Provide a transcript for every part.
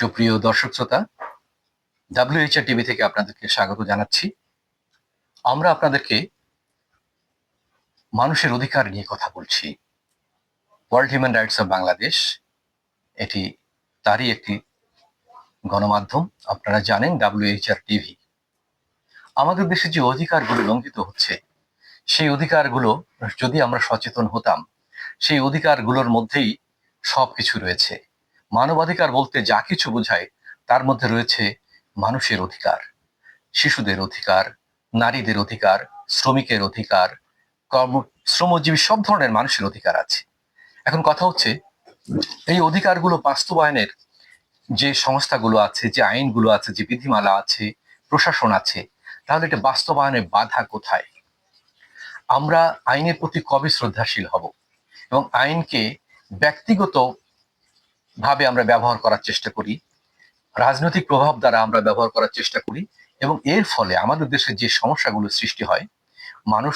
সুপ্রিয় দর্শক শ্রোতা ডাব্লিউএইচআর টিভি থেকে আপনাদেরকে স্বাগত জানাচ্ছি। আমরা আপনাদেরকে মানুষের অধিকার নিয়ে কথা বলছি। World human rights of Bangladesh এটি তারই একটি গণমাধ্যম, আপনারা জানেন ডাব্লিউএইচআর টিভি আমাদের দেশে যে অধিকারগুলো লঙ্ঘিত হচ্ছে, সেই অধিকারগুলো যদি আমরা সচেতন হতাম, সেই অধিকারগুলোর মধ্যেই সবকিছু রয়েছে। মানবাধিকার বলতে যা কিছু বোঝায়, তার মধ্যে রয়েছে মানুষের অধিকার, শিশুদের অধিকার, নারীদের অধিকার, শ্রমিকের অধিকার, কর্ম, শ্রমজীবী সব ধরনের মানুষের অধিকার আছে। এখন কথা হচ্ছে, এই অধিকারগুলো বাস্তবায়নের যে সংস্থাগুলো আছে, যে আইনগুলো আছে, যে বিধিমালা আছে, প্রশাসন আছে, তাহলে এটা বাস্তবায়নের বাধা কোথায়? আমরা আইনের প্রতি কবে শ্রদ্ধাশীল হব? এবং আইনকে ব্যক্তিগত ভাবে আমরা ব্যবহার করার চেষ্টা করি, রাজনৈতিক প্রভাব দ্বারা আমরা ব্যবহার করার চেষ্টা করি এবং এর ফলে আমাদের দেশে যে সমস্যাগুলো সৃষ্টি হয়, মানুষ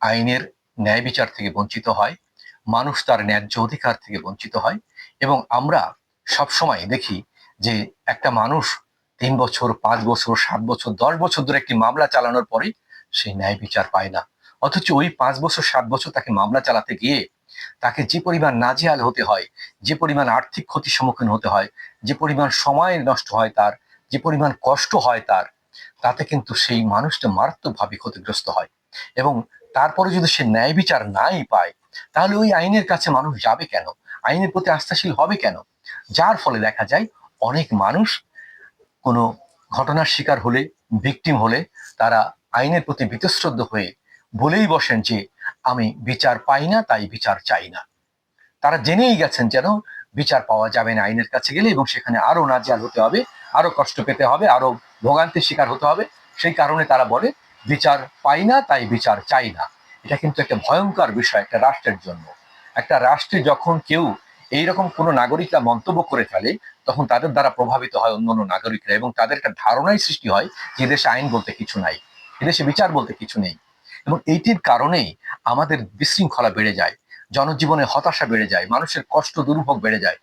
আইনের ন্যায় বিচার থেকে বঞ্চিত হয়, মানুষ তার ন্যায্য অধিকার থেকে বঞ্চিত হয় এবং আমরা সবসময় দেখি যে একটা মানুষ তিন বছর, পাঁচ বছর, সাত বছর, দশ বছর ধরে একটি মামলা চালানোর পরে সেই ন্যায় বিচার পায় না। অথচ ওই পাঁচ বছর, সাত বছর তাকে মামলা চালাতে গিয়ে তাকে যে পরিমাণ নাজেহাল হতে হয়, যে পরিমাণ আর্থিক ক্ষতির সম্মুখীন হতে হয়, যে পরিমাণ সময় নষ্ট হয় তার, যে পরিমাণ কষ্ট হয় তার, তাতে কিন্তু সেই মানুষটা মারাত্মকভাবে ক্ষতিগ্রস্ত হয়। এবং তারপরে যদি সে ন্যায় বিচার নাই পায়, তাহলে ওই আইনের কাছে মানুষ যাবে কেন? আইনের প্রতি আস্থাশীল হবে কেন? যার ফলে দেখা যায় অনেক মানুষ কোনো ঘটনার শিকার হলে ভিকটিম হলে তারা আইনের প্রতি বিতশ্রদ্ধ হয়ে বলেই বসেন যে আমি বিচার পাই না, তাই বিচার চাই না। তারা জেনেই গেছেন যেন বিচার পাওয়া যাবে না আইনের কাছে গেলে এবং সেখানে আরও নাজিয়াল হতে হবে, আরও কষ্ট পেতে হবে, আরও ভোগান্তির শিকার হতে হবে। সেই কারণে তারা বলে, বিচার পাই না, তাই বিচার চাই না। এটা কিন্তু একটা ভয়ঙ্কর বিষয়, একটা রাষ্ট্রের জন্য। একটা রাষ্ট্রে যখন কেউ এইরকম কোনো নাগরিকরা মন্তব্য করে ফেলে, তখন তাদের দ্বারা প্রভাবিত হয় অন্য নাগরিকরা এবং তাদের একটা ধারণাই সৃষ্টি হয় যে দেশে আইন বলতে কিছু নাই এদেশে বিচার বলতে কিছু নেই। এবং এইটির কারণেই আমাদের বিশৃঙ্খলা বেড়ে যায়, জনজীবনে হতাশা বেড়ে যায়, মানুষের কষ্ট দুর্ভোগ বেড়ে যায়।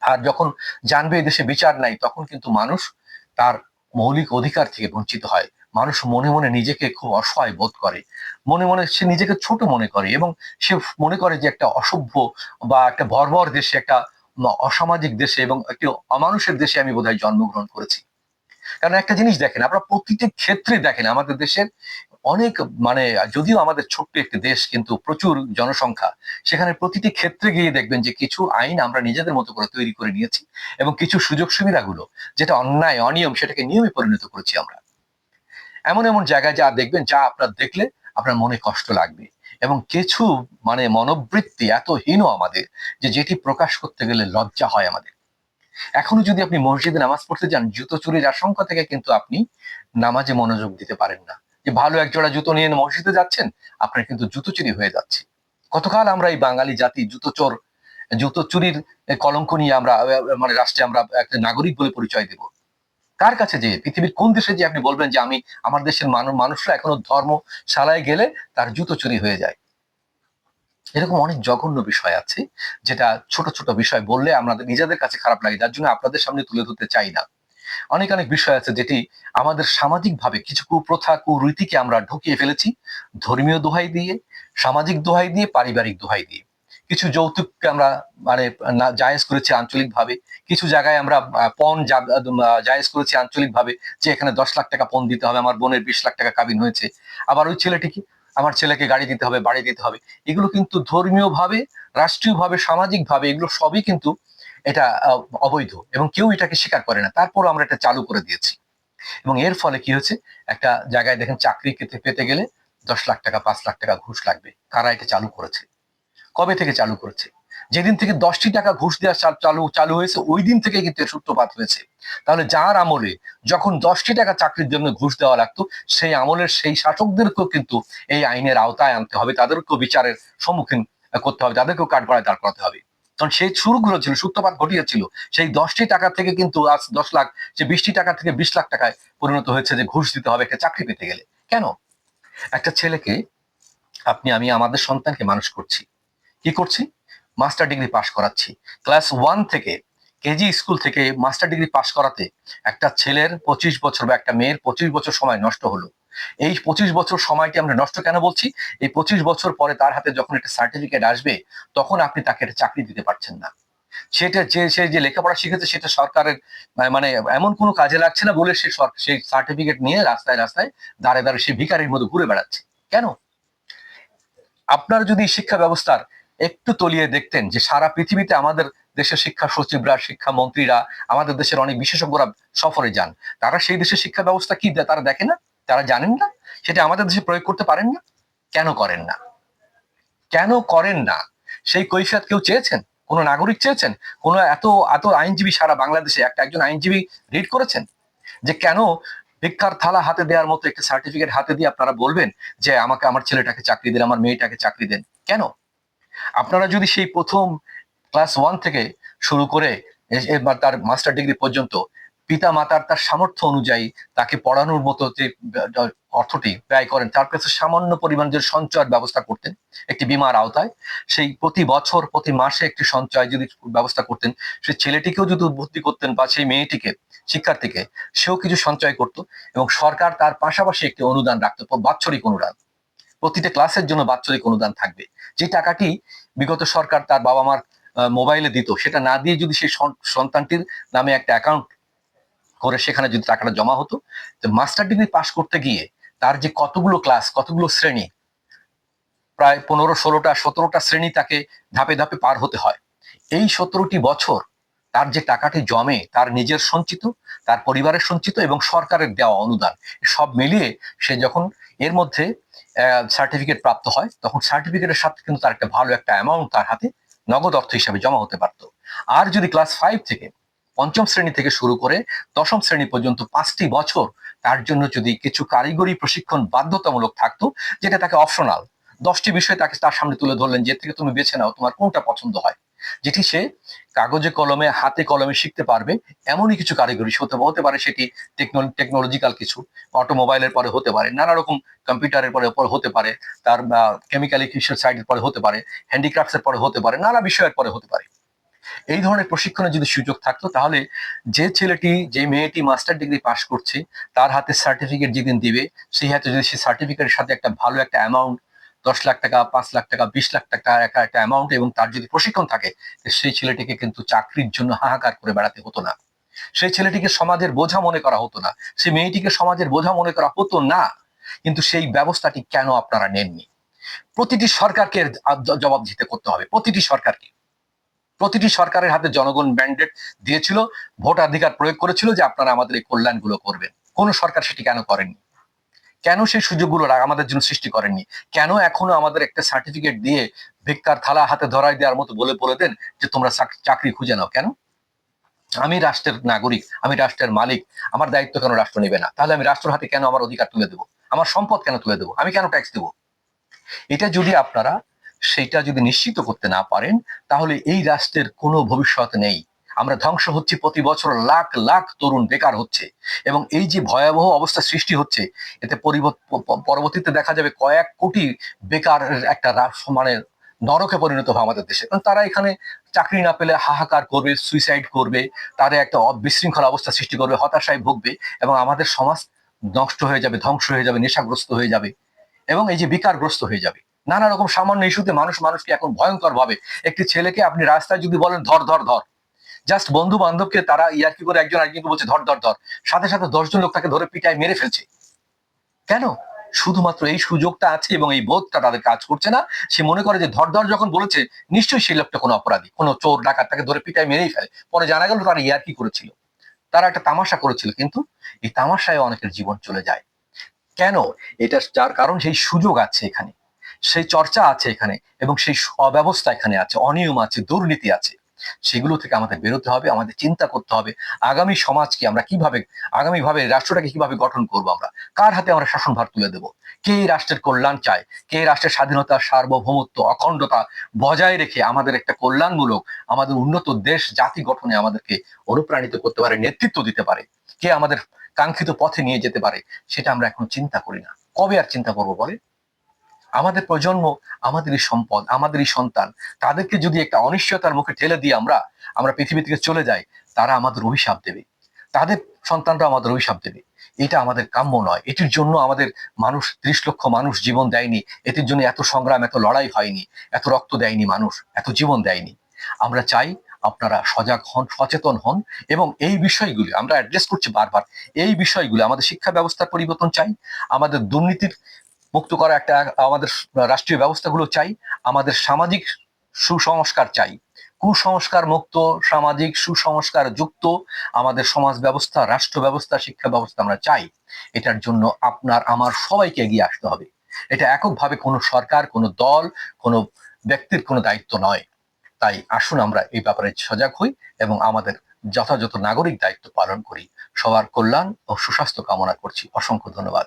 আর যখন জানবে দেশে বিচার নাই, তখন কিন্তু মানুষ তার মৌলিক অধিকার থেকে বঞ্চিত হয়। মানুষ মনে মনে নিজেকে খুব অসহায় বোধ করে। মনে মনে সে নিজেকে ছোট মনে করে এবং সে মনে করে যে একটা অসভ্য বা একটা বর্বর দেশে, একটা অসামাজিক দেশে এবং একটি অমানুষের দেশে আমি বোধহয় জন্মগ্রহণ করেছি। কারণ একটা জিনিস দেখেন, আপনারা প্রতিটি ক্ষেত্রে দেখেন আমাদের দেশের অনেক মানে যদিও আমাদের ছোট্ট একটি দেশ কিন্তু প্রচুর জনসংখ্যা, সেখানে প্রতিটি ক্ষেত্রে গিয়ে দেখবেন যে কিছু আইন আমরা নিজেদের মতো করে তৈরি করে নিয়েছি এবং কিছু সুযোগ সুবিধাগুলো যেটা অন্যায়, অনিয়ম সেটাকে নিয়মে পরিণত করেছি আমরা। এমন এমন জায়গায় যা দেখবেন, যা আপনার দেখলে আপনার মনে কষ্ট লাগবে এবং কিছু মানে মনোবৃত্তি এত হীন আমাদের যে যেটি প্রকাশ করতে গেলে লজ্জা হয় আমাদের। এখনও যদি আপনি মসজিদে নামাজ পড়তে যান, জুতো চুরির আশঙ্কা থেকে কিন্তু আপনি নামাজে মনোযোগ দিতে পারেন না। যে ভালো এক জোড়া জুতো নিয়ে মসজিদে যাচ্ছেন, আপনার কিন্তু জুতো চুরি হয়ে যাচ্ছে। কতকাল আমরা এই বাঙালি জাতি জুতো চোর, জুতো চুরির কলঙ্ক নিয়ে আমরা মানে রাষ্ট্রে আমরা একটা নাগরিক বলে পরিচয় দেব। কার কাছে যে? পৃথিবীর কোন দেশে যে আপনি বলবেন যে আমি, আমার দেশের মানুষরা এখনও ধর্মশালায় গেলে তার জুতো চুরি হয়ে যায়। এরকম অনেক জঘন্য বিষয় আছে, যেটা ছোট ছোট বিষয় বললে আমাদের নিজেদের কাছে খারাপ লাগে, যার জন্য আপনাদের সামনে তুলে ধরতে চাই না। অনেক অনেক বিষয় আছে যেটি আমাদের সামাজিকভাবে কিছু কুপ্রথা, কুরীতিকে আমরা ঢুকিয়ে ফেলেছি, ধর্মীয় দোহাই দিয়ে, সামাজিক দোহাই দিয়ে, পারিবারিক দোহাই দিয়ে। কিছু যৌতুককে আমরা মানে জায়েজ করেছি আঞ্চলিকভাবে, কিছু জায়গায় আমরা পণ জায়েজ করেছি আঞ্চলিকভাবে, যে এখানে দশ লাখ টাকা পণ দিতে হবে, আমার বোনের বিশ লাখ টাকা কাবিন হয়েছে। আবার ওই ছেলেটি কি আমার ছেলেকে গাড়ি দিতে হবে, বাড়ি দিতে হবে। এগুলো কিন্তু ধর্মীয়ভাবে, রাষ্ট্রীয়ভাবে, সামাজিকভাবে এগুলো সবই কিন্তু এটা অবৈধ এবং কেউ এটাকে স্বীকার করে না। তারপরও আমরা এটা চালু করে দিয়েছি। এবং এর ফলে কি হয়েছে? একটা জায়গায় দেখেন চাকরি পেতে পেতে গেলে দশ লাখ টাকা, পাঁচ লাখ টাকা ঘুষ লাগবে। কারা এটা চালু করেছে? কবে থেকে চালু করেছে? যেদিন থেকে দশটি টাকা ঘুষ দেওয়া চালু চালু হয়েছে ওই দিন থেকে কিন্তু এর সূত্রপাত হয়েছে। তাহলে যার আমলে যখন দশটি টাকা চাকরির জন্য ঘুষ দেওয়া লাগতো, সেই আমলের সেই শাসকদেরকেও কিন্তু এই আইনের আওতায় আনতে হবে, তাদেরকেও বিচারের সম্মুখীন করতে হবে, তাদেরকেও কাঠগড়ায় দাঁড় করাতে হবে। কারণ সেই শুরুগুলো ছিল, সূত্রপাত ঘটিয়েছিল, সেই দশটি টাকা থেকে কিন্তু আজ দশ লাখ, যে বিশটি টাকা থেকে বিশ লাখ টাকায় পরিণত হয়েছে যে ঘুষ দিতে হবে, একটা চাকরি পেতে গেলে। কেন? একটা ছেলেকে আপনি, আমি, আমাদের সন্তানকে মানুষ করছি। কি করছি? মাস্টার ডিগ্রি পাশ করাচ্ছি। ক্লাস ওয়ান থেকে কেজি স্কুল থেকে মাস্টার ডিগ্রি পাশ করাতে একটা ছেলের পঁচিশ বছর বা একটা মেয়ের পঁচিশ বছর সময় নষ্ট হলো। এই পঁচিশ বছর সময়টি আমরা নষ্ট কেন বলছি? এই পঁচিশ বছর পরে তার হাতে যখন একটা সার্টিফিকেট আসবে, তখন আপনি তাকে চাকরি দিতে পারছেন না। সেটা যে, সে যে লেখাপড়া শিখেছে, সেটা সরকারের মানে এমন কোনো কাজে লাগছে না বলে সে সেই সার্টিফিকেট নিয়ে রাস্তায় রাস্তায় দাঁড়ে দাঁড়ে সে ভিকারির মতো ঘুরে বেড়াচ্ছে। কেন? আপনার যদি শিক্ষা ব্যবস্থার একটু তলিয়ে দেখতেন যে সারা পৃথিবীতে আমাদের দেশের শিক্ষা সচিবরা, শিক্ষা মন্ত্রীরা, আমাদের দেশের অনেক বিশেষজ্ঞরা সফরে যান। তারা সেই দেশের শিক্ষা ব্যবস্থা কি তারা দেখে না? তারা জানেন না? সেটা আমাদের দেশে প্রয়োগ করতে পারেন না? কেন করেন না? কেন করেন না? সেই কৈফিয়াত কেউ চেয়েছেন? কোন নাগরিক চেয়েছেন? কোন এত এত আইনজীবী সারা বাংলাদেশে, একটা একজন আইনজীবী রিড করেছেন? যে কেন ভিক্ষার থালা হাতে দেওয়ার মতো একটা সার্টিফিকেট হাতে দিয়ে আপনারা বলবেন যে আমাকে আমার ছেলেটাকে চাকরি দেন, আমার মেয়েটাকে চাকরি দেন? কেন? আপনারা যদি সেই প্রথম ক্লাস ওয়ান থেকে শুরু করে এবার তার মাস্টার ডিগ্রি পর্যন্ত পিতা মাতার তার সামর্থ্য অনুযায়ী তাকে পড়ানোর মতো যে অর্থটি ব্যয় করেন, তার কাছে সামান্য পরিমাণ যে সঞ্চয়ের ব্যবস্থা করতেন, একটি বিমার আওতায়, সেই প্রতি বছর, প্রতি মাসে একটি সঞ্চয় যদি ব্যবস্থা করতেন, সেই ছেলেটিকেও যদি উদ্বুদ্ধি করতেন বা সেই মেয়েটিকে, শিক্ষার্থীকে, সেও কিছু সঞ্চয় করত এবং সরকার তার পাশাপাশি একটি অনুদান রাখতো, বাৎসরিক অনুদান। প্রতিটা ক্লাসের জন্য বাৎসরিক অনুদান থাকবে। যে টাকাটি বিগত সরকার তার বাবা মার মোবাইলে দিত, সেটা না দিয়ে যদি সেই সন- সন্তানটির নামে একটা অ্যাকাউন্ট করে সেখানে যদি টাকাটা জমা হতো, তো মাস্টার ডিগ্রি পাশ করতে গিয়ে তার যে কতগুলো ক্লাস কতগুলো শ্রেণি, প্রায় পনেরো, ষোলোটা, সতেরোটা শ্রেণি তাকে ধাপে ধাপে পার হতে হয়। এই সতেরোটি বছর তার যে টাকাটি জমে, তার নিজের সঞ্চিত, তার পরিবারের সঞ্চিত এবং সরকারের দেওয়া অনুদান, সব মিলিয়ে সে যখন এর মধ্যে সার্টিফিকেট প্রাপ্ত হয়, তখন সার্টিফিকেটের সাথে কিন্তু তার একটা ভালো একটা অ্যামাউন্ট তার হাতে নগদ অর্থ হিসাবে জমা হতে পারত। আর যদি ক্লাস ফাইভ থেকে পঞ্চম শ্রেণি থেকে শুরু করে দশম শ্রেণি পর্যন্ত পাঁচটি বছর তার জন্য যদি কিছু কারিগরি প্রশিক্ষণ বাধ্যতামূলক থাকতো, যেটা তাকে অপশনাল দশটি বিষয় তাকে তার সামনে তুলে ধরলেন, যে থেকে তুমি বেছে নাও তোমার কোনটা পছন্দ হয়। যেটি সে কাগজে কলমে, হাতে কলমে শিখতে পারবে। এমনই কিছু কারিগরি হতে হতে পারে সেটি টেকনোলজিক্যাল কিছু অটোমোবাইলের পরে হতে পারে, নানা রকম কম্পিউটারের পরে পরে হতে পারে, তার কেমিক্যাল কিসের সাইডের পরে হতে পারে হ্যান্ডিক্রাফটসের পরে হতে পারে, নানা বিষয়ের পরে হতে পারে। এই ধরনের প্রশিক্ষণের যদি সুযোগ থাকতো, তাহলে যে ছেলেটি, যে মেয়েটি মাস্টার ডিগ্রি পাশ করছে, তার হাতে সার্টিফিকেট যেদিন দিবে, সেই হাতে যদি সেই সার্টিফিকেটের সাথে একটা ভালো একটা অ্যামাউন্ট দশ লাখ টাকা, পাঁচ লাখ টাকা, বিশ লাখ টাকা একা একটা অ্যামাউন্ট এবং তার যদি প্রশিক্ষণ থাকে সেই ছেলেটিকে কিন্তু চাকরির জন্য হাহাকার করে বেড়াতে হতো না। সেই ছেলেটিকে সমাজের বোঝা মনে করা হতো না। সেই মেয়েটিকে সমাজের বোঝা মনে করা হতো না। কিন্তু সেই ব্যবস্থাটি কেন আপনারা নেননি? প্রতিটি সরকারকে জবাব দিতে করতে হবে। প্রতিটি সরকারকে। প্রতিটি সরকারের হাতে জনগণ ব্যান্ডেড দিয়েছিল, ভোটাধিকার প্রয়োগ করেছিল যে আপনারা আমাদের এই কল্যাণগুলো করবেন। কোন সরকার সেটি কেন করেননি? কেন সেই সুযোগগুলো আমাদের জন্য সৃষ্টি করেননি? কেন এখনও আমাদের একটা সার্টিফিকেট দিয়ে ভিক্ষার থালা হাতে ধরাই দেওয়ার মতো বলে বলে দেন যে তোমরা চাকরি খুঁজে নাও? কেন? আমি রাষ্ট্রের নাগরিক, আমি রাষ্ট্রের মালিক, আমার দায়িত্ব কেন রাষ্ট্র নেবে না? তাহলে আমি রাষ্ট্রের হাতে কেন আমার অধিকার তুলে দেবো? আমার সম্পদ কেন তুলে দেবো? আমি কেন ট্যাক্স দেবো? এটা যদি আপনারা সেটা যদি নিশ্চিত করতে না পারেন, তাহলে এই রাষ্ট্রের কোনো ভবিষ্যৎ নেই। আমরা ধ্বংস হচ্ছি প্রতি বছর লাখ লাখ তরুণ বেকার হচ্ছে। এবং এই যে ভয়াবহ অবস্থা সৃষ্টি হচ্ছে, এতে পরবর্তীতে দেখা যাবে কয়েক কোটি বেকার একটা মানে নরকে পরিণত হবে আমাদের দেশে। কারণ তারা এখানে চাকরি না পেলে হাহাকার করবে সুইসাইড করবে তারা একটা অ- বিশৃঙ্খলা অবস্থা সৃষ্টি করবে, হতাশায় ভুগবে এবং আমাদের সমাজ নষ্ট হয়ে যাবে, ধ্বংস হয়ে যাবে, নেশাগ্রস্ত হয়ে যাবে এবং এই যে বিকারগ্রস্ত হয়ে যাবে। নানা রকম সামান্য ইস্যুতে মানুষ, মানুষকে এখন ভয়ঙ্কর ভাবে একটি ছেলেকে আপনি রাস্তায় যদি বলেন ধর ধর ধর জাস্ট বন্ধু বান্ধবকে তারা ইয়ার্কি করে একজন একজনকে বলছে, ধর ধর ধর। সাথে সাথে দশজন লোক তাকে ধরে পিটায়, মেরে ফেলছে। কেন? শুধুমাত্র এই সুযোগটা আছে এবং এই বোধটা তাদের কাজ করছে না। সে মনে করে যে, ধর ধর, যখন বলেছে, নিশ্চয়ই সেই লোকটা কোনো অপরাধী। কোনো চোর, ডাকাত তাকে ধরে পিটায়, মেরেই ফেলে। পরে জানা গেল তারা ইয়ার্কি করেছিল। তারা একটা তামাশা করেছিল, কিন্তু এই তামাশায় অনেকের জীবন চলে যায়। কেন? এটা যার কারণ সেই সুযোগ আছে এখানে। সেই চর্চা আছে এখানে এবং সেই অব্যবস্থা এখানে আছে। অনিয়ম আছে, দুর্নীতি আছে। সেগুলো থেকে আমাদের বেরোতে হবে, আমাদের চিন্তা করতে হবে, আগামী সমাজকে আমরা কীভাবে, আগামী ভাবে রাষ্ট্রটাকে কীভাবে গঠন করব আমরা, কার হাতে আমরা শাসনভার তুলে দেব, কে রাষ্ট্রের কল্যাণ চায়, কে রাষ্ট্রের স্বাধীনতা, সার্বভৌমত্ব, অখণ্ডতা বজায় রেখে আমাদের একটা কল্যাণমূলক, আমাদের উন্নত দেশ, জাতি গঠনে আমাদেরকে অনুপ্রাণিত করতে পারে, নেতৃত্ব দিতে পারে, কে আমাদের কাঙ্ক্ষিত পথে নিয়ে যেতে পারে, সেটা আমরা এখন চিন্তা করি না। কবে আর চিন্তা করব বলে আমাদের প্রজন্ম, আমাদেরই সম্পদ, আমাদেরই সন্তান। তাদেরকে যদি একটা অনিশ্চয়তার মুখে ঠেলে দিয়ে আমরা আমরা পৃথিবী থেকে চলে যাই, তারা আমাদের অভিশাপ দেবে। তাদের সন্তানরা আমাদের অভিশাপ দেবে। এটা আমাদের কাম্য নয়। এটির জন্য আমাদের মানুষ, ত্রিশ লক্ষ মানুষ জীবন দেয়নি। এটির জন্য এত সংগ্রাম, এত লড়াই হয়নি। এত রক্ত দেয়নি মানুষ, এত জীবন দেয়নি। আমরা চাই আপনারা সজাগ হন, সচেতন হন এবং এই বিষয়গুলি, আমরা অ্যাড্রেস করছি বারবার, এই বিষয়গুলি আমাদের শিক্ষা ব্যবস্থার পরিবর্তন চাই। আমাদের দুর্নীতির মুক্ত করা একটা আমাদের রাষ্ট্রীয় ব্যবস্থাগুলো চাই, আমাদের সামাজিক সুসংস্কার চাই। কুসংস্কার মুক্ত, সামাজিক সুসংস্কার যুক্ত আমাদের সমাজ ব্যবস্থা, রাষ্ট্র ব্যবস্থা, শিক্ষা ব্যবস্থা আমরা চাই। এটার জন্য আপনার, আমার সবাইকে এগিয়ে আসতে হবে। এটা এককভাবে কোনো সরকার, কোনো দল, কোনো ব্যক্তির কোনো দায়িত্ব নয়। তাই আসুন আমরা এই ব্যাপারে সজাগ হই এবং আমাদের যথাযথ নাগরিক দায়িত্ব পালন করি। সবার কল্যাণ ও সুস্বাস্থ্য কামনা করছি। অসংখ্য ধন্যবাদ।